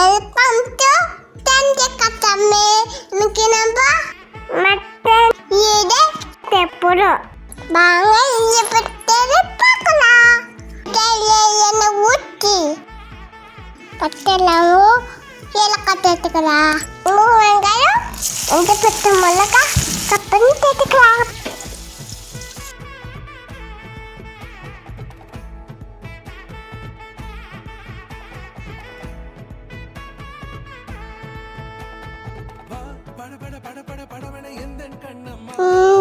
Welcome to Thanjai கச்சம்மே இன்னைக்கு நம்ம mutton ஈடு தெப்புடும் வாங்க ஈடுபட்டது பார்க்கலாம் எண்ணெய் ஊற்றி பட்டெல்லாம் ஏலக்காய் தேத்துக்கலாம் மூ வெங்காயம் இந்த பத்து மிளகா கப்பன்னு தேத்துக்கலாம்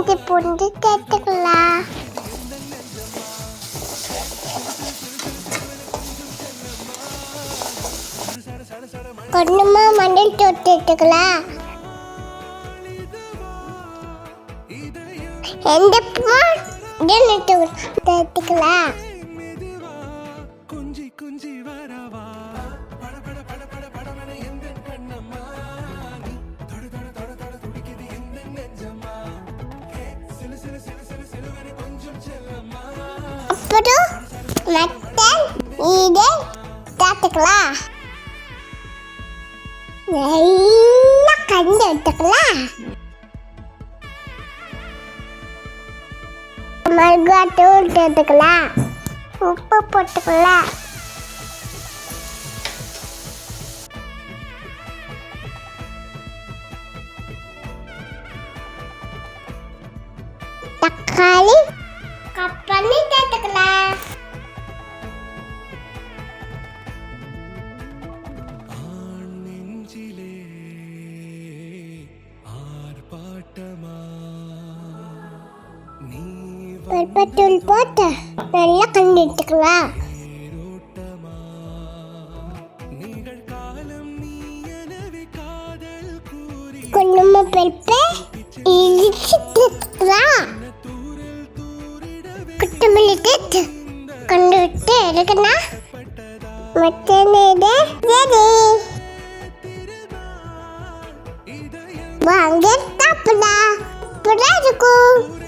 இது Kapan tetekala? கேட்டுக்கலாம் கொண்டுமா மண்டல் தொட்டுக்கலாம் எந்த பூ எடுத்துக்கலாம் அப்புறம் மட்டன் இது சாத்துக்கலாம் நல்லா கண்டு எடுத்துக்கலாம் மிளகாத்தூள் எடுத்துக்கலாம் உப்பு போட்டுக்கலாம் தக்காளி கற்பத்தூள் போட்டு நல்லா கண்டுட்டுக்கலாம் கொஞ்சமா பருப்பு இழிச்சிட்டுக்கலாம் குட்டமல்லிட்டு கொண்டு விட்டு எடுக்கணா வாங்க. Radical.